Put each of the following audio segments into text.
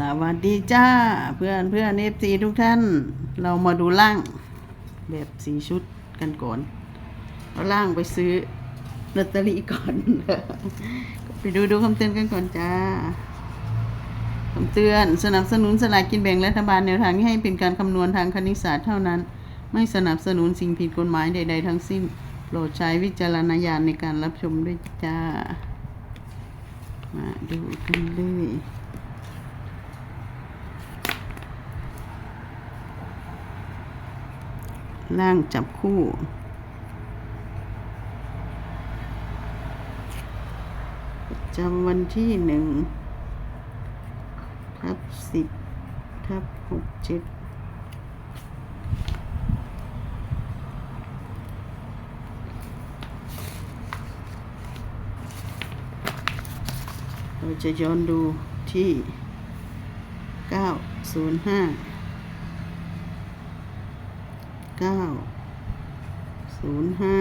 สวัสดีจ้า เพื่อนเพื่อนเอฟซีทุกท่าน เรามาดูล่างแบบสีชุดกันก่อนเอาล่างไปซื้อลอตเตอรี่ก่อน ไปดูดูคำเตือนกันก่อนจ้าคำเตือนสนับสนุนสลากกินแบ่งรัฐบาลแนวทางให้เป็นการคำนวณทางคณิตศาสตร์เท่านั้น ไม่สนับสนุนสิ่งผิดกฎหมายใด ๆ ทั้งสิ้น โปรดใช้วิจารณญาณในการรับชมด้วยจ้า มาดูกันเลย ล่างจับคู่ จำวันที่หนึ่งทับสิบทับหกเจ็ดเราจะย้อนดูที่เก้าศูนย์ห้า เก้าศูนย์ห้า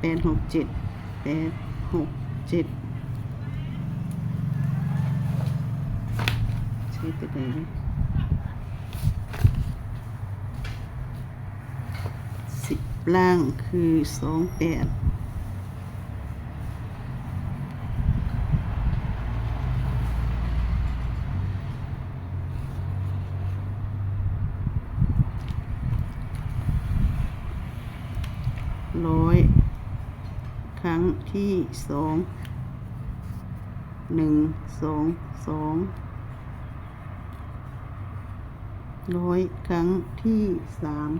แปดหกเจ็ดแปดหกเจ็ดใช้ตัวไหนสิบล่างคือสองแปด ร้อย ครั้งที่สองหนึ่งสองสองร้อยครั้งที่สาม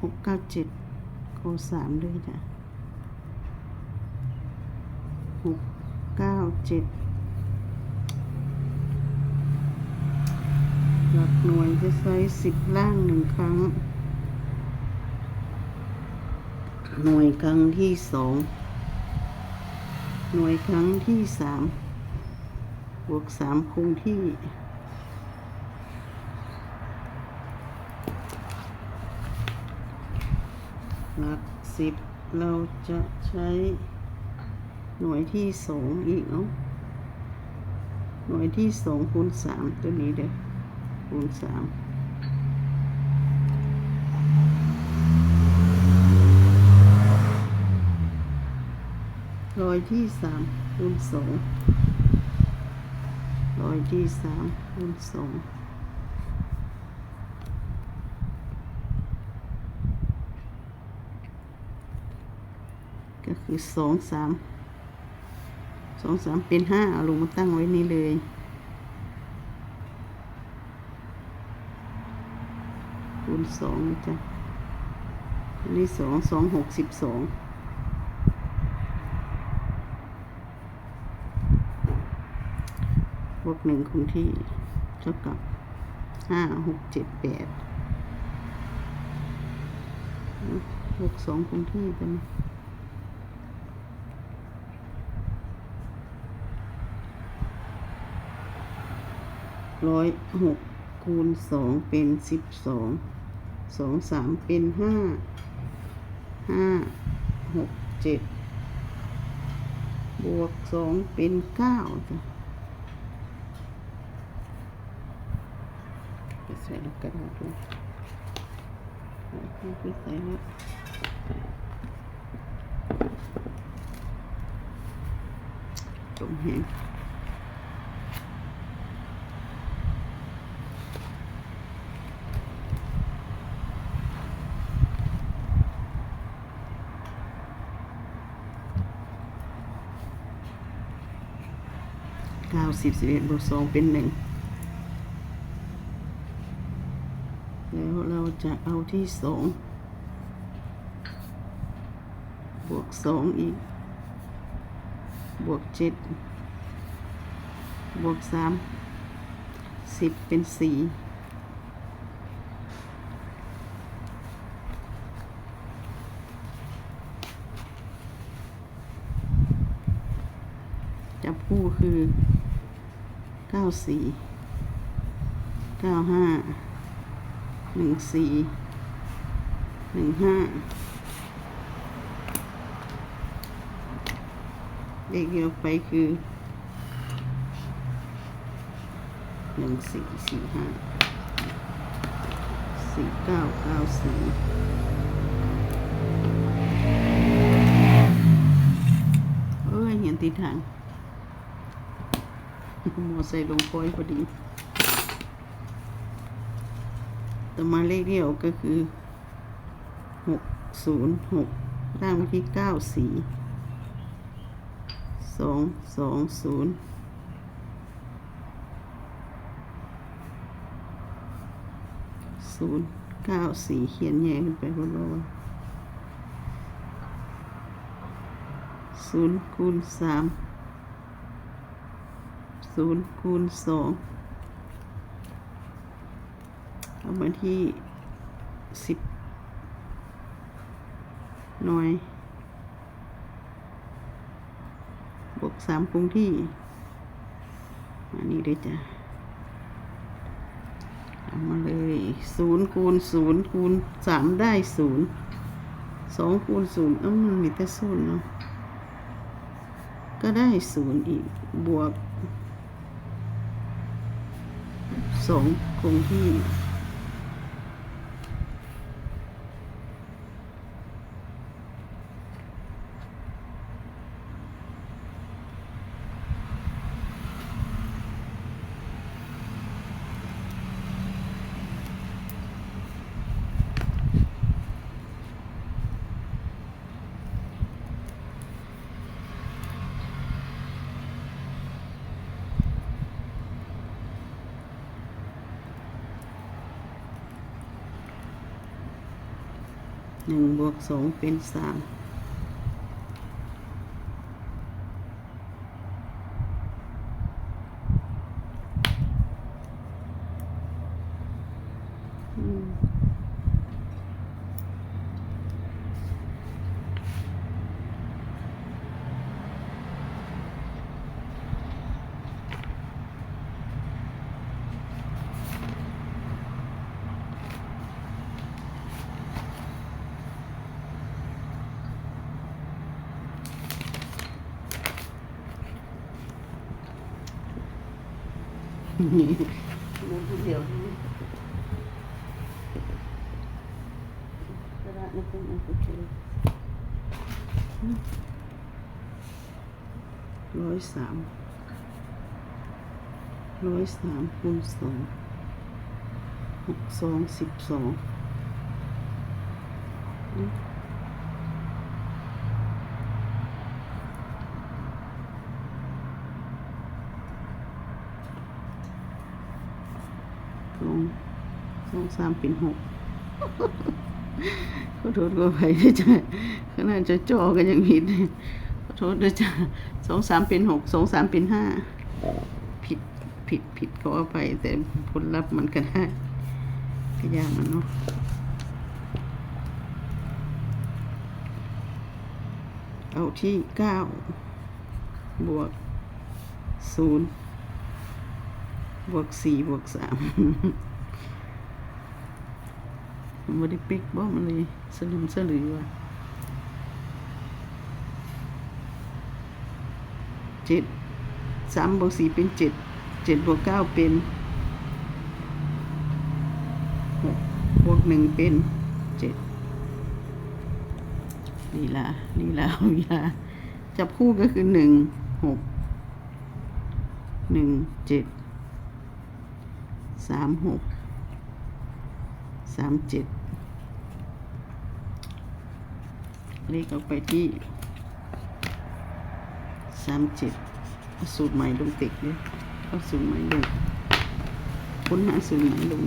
หกเก้าเจ็ดโคสามด้วยจ้ะหกเก้าเจ็ด หลักหน่วยจะใช้สิบล่างหนึ่งครั้ง หน่วยครั้งที่สองหน่วยครั้งที่สามบวกสามคงที่หลักสิบเราจะใช้หน่วยที่สองอีกเนาะหน่วยที่สองคูณสามตัวนี้เด้อ คูณสามร้อยที่สามคูณสองร้อยที่สามคูณสองก็คือสองสามสองสามเป็นห้าเอาลงมาตั้งไว้นี่เลย คูณสองนะจ๊ะอันนี้สองสองหกสิบสองบวกหนึ่งคงที่เท่ากับห้าหกเจ็ดแปดบวกสองคงที่กันร้อยหกคูณสองเป็นสิบสอง สองสามเป็นห้าห้าหกเจ็ดบวกสองเป็นเก้าจ้ะไปใส่ลูกกระดาษด้วยเอาไปใส่แล้วจมแห้ง สิบสิบเอ็ดบวกสองเป็นหนึ่งแล้วเราจะเอาที่สองบวกสองอีก บวกเจ็ดบวกสามสิบเป็นสี่จับคู่คือ เก้าสี่เก้าห้าหนึ่งสี่หนึ่งห้าเลขที่ออกไปคือหนึ่งสี่สี่ห้าสี่เก้าเก้าสี่เอ้ยเห็นติดทาง มอไซค์ลงปอยพอดี ต่อมาเลขเดียวก็คือหกศูนย์หกล่างไปที่เก้าสี่สองสองศูนย์ศูนย์เก้าสี่เขียนแยกขึ้นไปบนโลกศูนย์คูณสาม ศูนย์คูณสองเอามาที่สิบหน่วย บวกสามคงที่ อันนี้เลยจ้ะเอามาเลยศูนย์คูณศูนย์คูณสามได้ศูนย์สองคูณศูนย์เอ้ามันมีแต่ศูนย์เนาะก็ได้ศูนย์อีก บวก สองคงที่ หนึ่งบวกสองเป็นสามอืมนี่ มันผู้เดียวกระดาษนี่เป็นอันสุดท้ายร้อยสามร้อยสามคูณสองหกสองสิบสอง องสองสามเป็นหกขอโทษก็ไปด้วยจ้ะขนาดจะจอกันยังผิดเลยขอโทษด้วยจ้ะสองสามเป็นหกสองสามเป็นห้าผิดผิดผิดก็เอาไปแต่ผลลัพธ์มันก็ได้ก็ยากมันเนาะเอาที่เก้าบวกศูนย์ บวกสี่บวกสามมันบ่ได้ปิกบ่มันเลยสลึมสลือว่ะเจ็ดสามบวกสี่เป็นเจ็ดเจ็ดบวกเก้าเป็นหกบวกหนึ่งเป็นเจ็ดลีลาลีลาลีลาจับคู่ก็คือหนึ่งหกหนึ่งเจ็ด สามหกสามเจ็ดเลขออกไปที่สามเจ็ดสูตรใหม่ลงติดเลยเอาสูตรใหม่ลงค้นหาสูตรใหม่ลง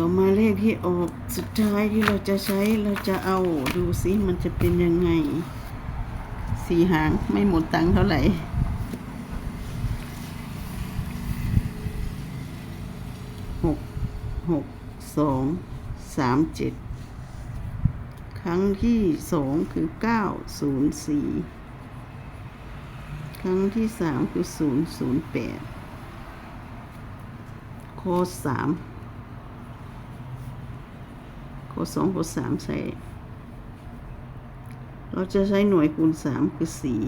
ต่อมาเลข ที่ออกสุดท้ายที่เราจะใช้เราจะเอาดูซิมันจะเป็นยังไง สี่หางไม่หมดตังค์เท่าไหร่หกหกสองสามเจ็ดครั้งที่สองคือเก้าศูนย์สี่ครั้งที่สามคือศูนย์ศูนย์แปดโคสาม โค้ดสองโค้ดสามใส่ เราจะใช้หน่วยคูณสามคือสี่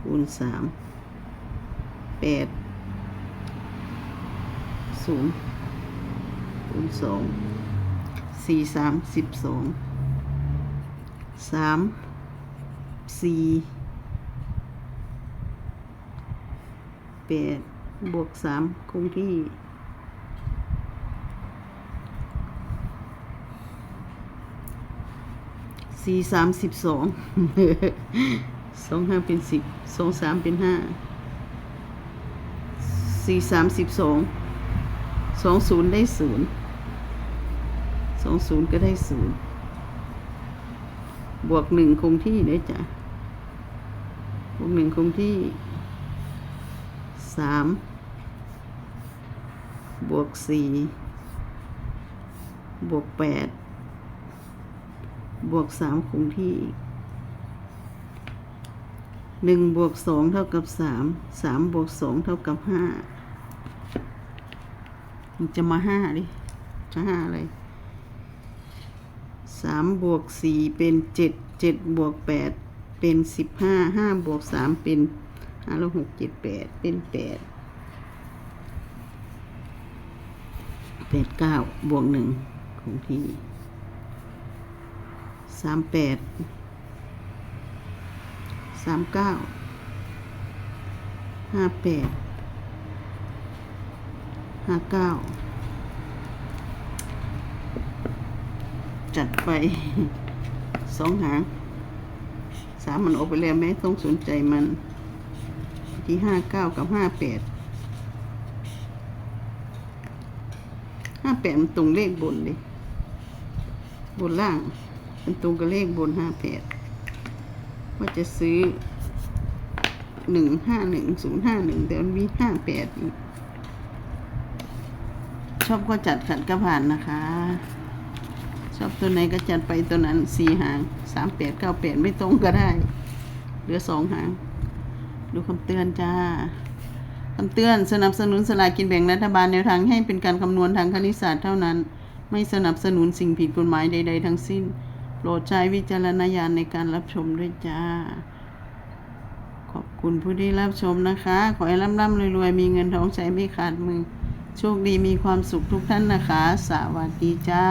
คูณสามแปดศูนย์คูณสองสี่สามสิบสองสามสี่แปดบวกสามคงที่ สี่สามสิบสองสองห้าเป็นสิบสองสามเป็นห้าสี่สามสิบสองสองศูนย์ได้ศูนย์สองศูนย์ก็ได้ศูนย์บวกหนึ่งคงที่ได้จ้ะบวกหนึ่งคงที่สามบวกสี่บวกแปด บวกสามคงที่หนึ่งบวกสองเท่ากับสามสามบวกสองเท่ากับห้ามันจะมาห้าดิจะห้าอะไรสามบวกสี่เป็นเจ็ดเจ็ดบวกแปดเป็นสิบห้าห้าบวกสามเป็นห้าแล้วหกเจ็ดแปดเป็นแปดแปดเก้าบวกหนึ่งคงที่ สามแปดสามเก้าห้าแปดห้าเก้าจัดไปสองหางสามมันออกไปแล้วแม่ต้องสนใจมันที่ห้าเก้ากับห้าแปดห้าแปดมันตรงเลขบนเลยบนล่าง เป็นตรงกับเลขบนห้าแปดว่าจะซื้อหนึ่งห้าหนึ่งศูนย์ห้าหนึ่งแต่มันมีห้าแปดอีก ชอบก็จัดขัดก็ผ่านนะคะ ชอบตัวไหนก็จัดไปตัวนั้นสี่หางสามแปดเก้าแปดไม่ตรงก็ได้ เหลือสองหาง ดูคำเตือนจ้าคำเตือนสนับสนุนสลากกินแบ่งรัฐบาลแนวทางให้เป็นการคำนวณทางคณิตศาสตร์เท่านั้น ไม่สนับสนุนสิ่งผิดกฎหมายใด ๆ ทั้งสิ้น โปรดใช้วิจารณญาณในการรับชมด้วยจ้า ขอบคุณผู้ที่รับชมนะคะ ขอให้ร่ำร่ำรวยๆ มีเงินทองใช้ไม่ขาดมือ โชคดีมีความสุขทุกท่านนะคะ สวัสดีจ้า